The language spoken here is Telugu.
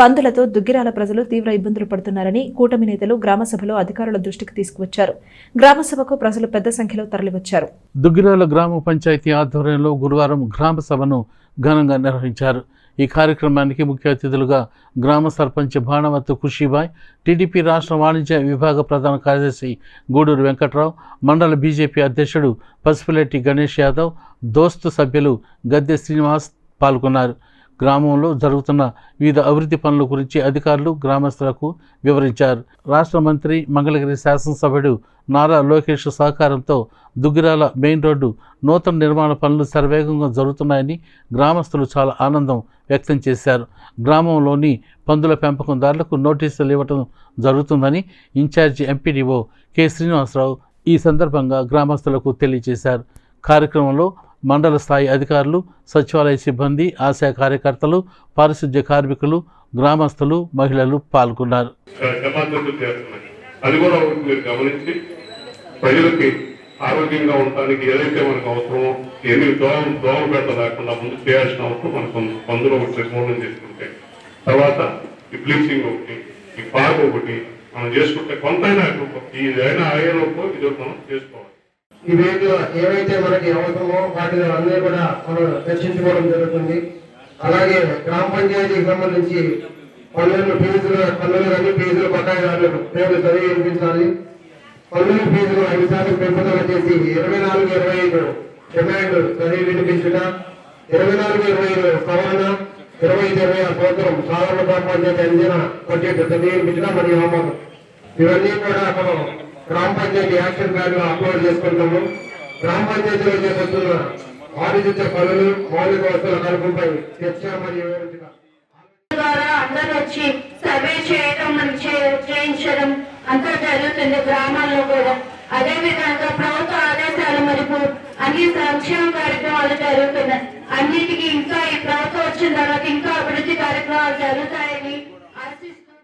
పందులతో దుగ్గిరాల ప్రజలు తీవ్ర ఇబ్బందులు పడుతున్నారని కూటమి నేతలు గ్రామసభలో అధికారుల దృష్టికి తీసుకువచ్చారు. గ్రామసభకు ప్రజలు పెద్ద సంఖ్యలో తరలివచ్చారు. దుగ్గిరాల గ్రామ పంచాయతీ ఆధ్వర్యంలో గురువారం గ్రామ సభను ఘనంగా నిర్వహించారు. ఈ కార్యక్రమానికి ముఖ్య అతిథులుగా గ్రామ సర్పంచ్ భానవత్తు ఖుషీబాయ్ టీడీపీ రాష్ట్ర వాణిజ్య విభాగ ప్రధాన కార్యదర్శి గూడూరు వెంకట్రావు మండల బీజేపీ అధ్యక్షుడు పసుపులెట్టి గణేష్ యాదవ్ దోస్తు సభ్యులు గద్దె శ్రీనివాస్ పాల్గొన్నారు. గ్రామంలో జరుగుతున్న వివిధ అభివృద్ధి పనుల గురించి అధికారులు గ్రామస్తులకు వివరించారు. రాష్ట్ర మంత్రి మంగళగిరి శాసనసభ్యుడు నారా లోకేష్ సహకారంతో దుగ్గిరాల మెయిన్ రోడ్డు నూతన నిర్మాణ పనులు శరవేగంగా జరుగుతున్నాయని గ్రామస్తులు చాలా ఆనందం వ్యక్తం చేశారు. గ్రామంలోని పందుల పెంపకందారులకు నోటీసులు ఇవ్వటం జరుగుతుందని ఇన్ఛార్జి ఎంపీడీఓ కె శ్రీనివాసరావు ఈ సందర్భంగా గ్రామస్తులకు తెలియజేశారు. కార్యక్రమంలో మండల స్థాయి అధికారులు సచివాలయ సిబ్బంది ఆశా కార్యకర్తలు పారిశుద్ధ్య కార్మికులు గ్రామస్తులు మహిళలు పాల్గొన్నారు. అది కూడా మీరు గమనించి ప్రజలకి ఆరోగ్యంగా ఉండటానికి ఏదైతే మనకు అవసరమో ఎన్ని దోమ దోమ పెట్ట లేకుండా ముందు చేయాల్సిన అవసరం మనకు పందులు ఒకటి నిర్మూలన చేసుకుంటే. తర్వాత ఈ బ్లీచింగ్ ఒకటి ఈ పార్క్ ఒకటి మనం చేసుకుంటే కొంతైనా ఈ అయినా అయ్యేలోపు ఇది మనం చేసుకోవాలి. ఈ వేదికలో ఏవైతే మనకి అవసరమో వాటిని అన్నీ కూడా మనం చర్చించుకోవడం జరుగుతుంది. అలాగే గ్రామ పంచాయతీకి సంబంధించి పన్నులు ఫీజులు పన్నులు కానీ ఫీజులు బకాయిదారులకు పేర్లు చదివి వినిపించాలి. పన్నుల ఫీజులు ఐదు శాతం పెంపుదల చేసి ఇరవై నాలుగు ఇరవై ఐదు డిమాండ్ చదివి వినిపించుట ఇరవై నాలుగు ఇరవై ఐదు సవరణ ఇరవై ఐదు ఇరవై ఆరు సంవత్సరం సాధారణ గ్రామ పంచాయతీ అందిన బడ్జెట్ చదివి వినిపించడం మరియు ఆమోదం. ఇవన్నీ కూడా మనం గ్రామ పంచాయతీ యాక్షన్ ప్లాన్లో అప్లోడ్ చేసుకుంటాము గ్రామ పంచాయతీలో చేపడుతున్న ఆలోచించే పనులు మౌలిక వసతుల కల్పంపై చర్చ మరియు అందరూ వచ్చి సర్వే చేయడం మంచి చేయించడం అంతా జరుగుతుంది గ్రామాల్లో కూడా. అదే విధంగా ప్రభుత్వ ఆదేశాలు మరియు అన్ని సంక్షేమ కార్యక్రమాలు జరుగుతున్నాయి. అన్నిటికీ ఇంకా ఈ ప్రభుత్వం వచ్చిన తర్వాత ఇంకా అభివృద్ధి కార్యక్రమాలు జరుగుతాయని ఆశిస్తున్నాం